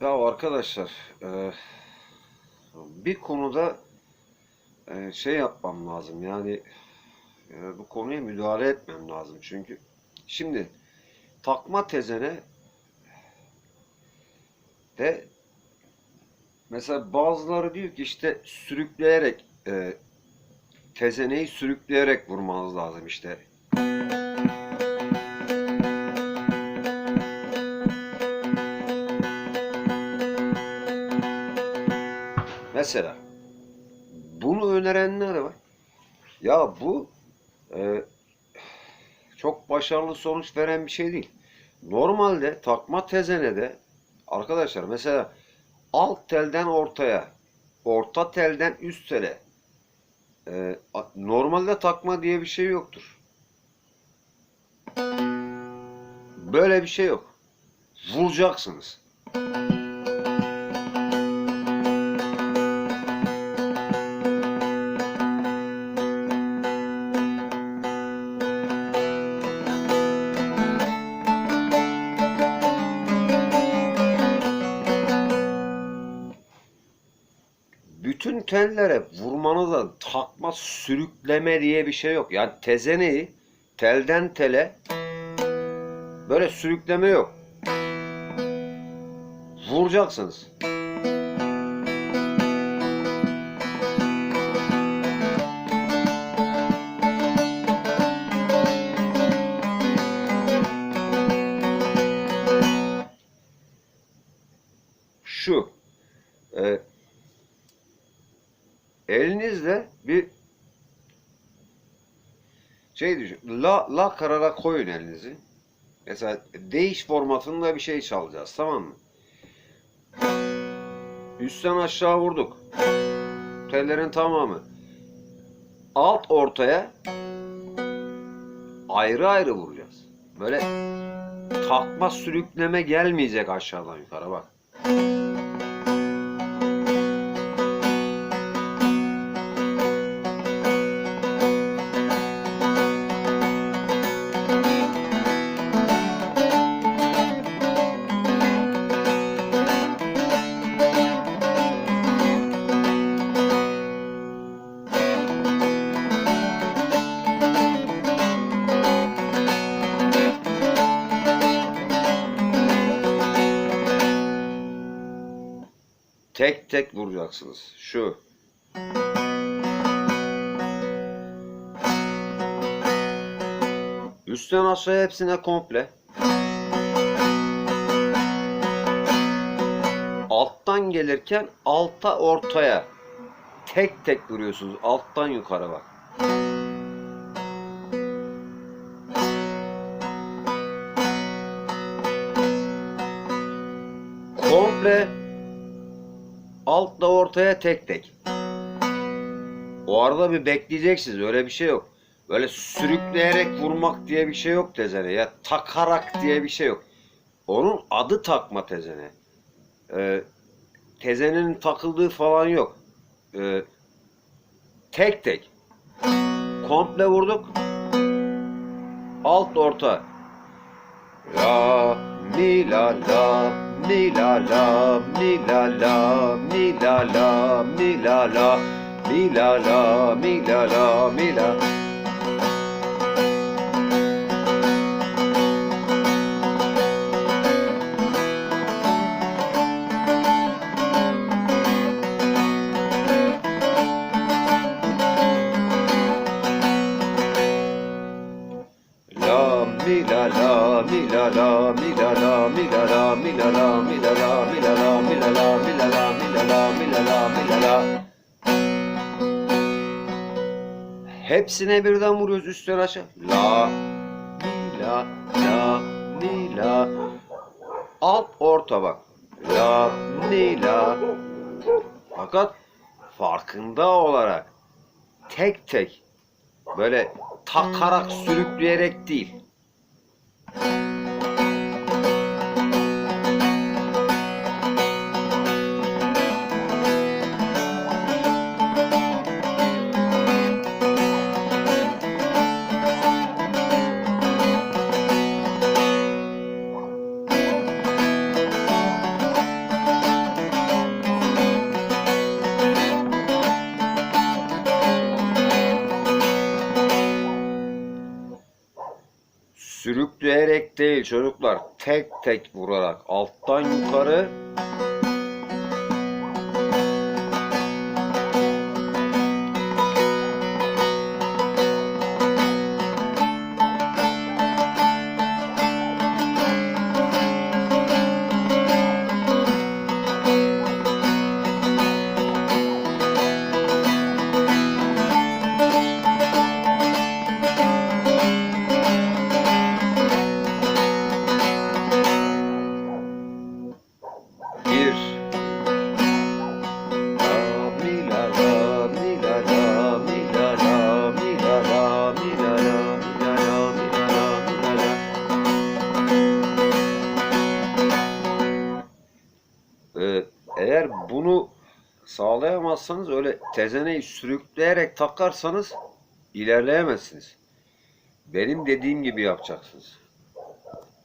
Ya arkadaşlar e, bir konuda e, şey yapmam lazım. Yani e, bu konuya müdahale etmem lazım. Çünkü şimdi takma tezene de mesela bazıları diyor ki işte sürükleyerek tezeneyi sürükleyerek vurmanız lazım işte Mesela bunu önerenler var. Ya bu e, çok başarılı sonuç veren bir şey değil. Normalde takma tezenede arkadaşlar mesela alt telden ortaya, orta telden üst tele e, normalde takma diye bir şey yoktur. Böyle bir şey yok. Vuracaksınız. Bütün tellere vurmanıza takma sürükleme diye bir şey yok. Yani tezeneyi telden tele böyle sürükleme yok. Vuracaksınız. Şu. E, elinizle bir şey düşün. La, la karara koyun elinizi. Mesela değiş formatında bir şey çalacağız tamam mı? Üstten aşağı vurduk. Tellerin tamamı. Alt ortaya ayrı ayrı vuracağız. Böyle takma sürükleme gelmeyecek aşağıdan yukarı bak. Tek tek vuracaksınız. Şu. Üstten aşağıya hepsine komple. Alttan gelirken alta ortaya tek tek vuruyorsunuz. Alttan yukarı bak. Komple Altla ortaya tek tek. O arada bir bekleyeceksiniz. Öyle bir şey yok. Böyle sürükleyerek vurmak diye bir şey yok tezene. Ya takarak diye bir şey yok. Onun adı takma tezene. Ee, tezenenin takıldığı falan yok. Ee, tek tek. Komple vurduk. Alt orta. La mi la la mi la la mi la la mi la la mi la la mi la la mi la la mi la La mi la la mi la la mi la la mi la la mi la la mi la la mi la la mi la la mi la la mi la la mi la la Hepsine birden vuruyoruz üstten aşağı. La mi la la mi la Alt orta bak. La mi la Fakat farkında olarak tek tek böyle takarak sürükleyerek değil. Sürükleyerek değil çocuklar. Tek tek vurarak alttan yukarı eğer bunu sağlayamazsanız öyle tezeneyi sürükleyerek takarsanız ilerleyemezsiniz. Benim dediğim gibi yapacaksınız.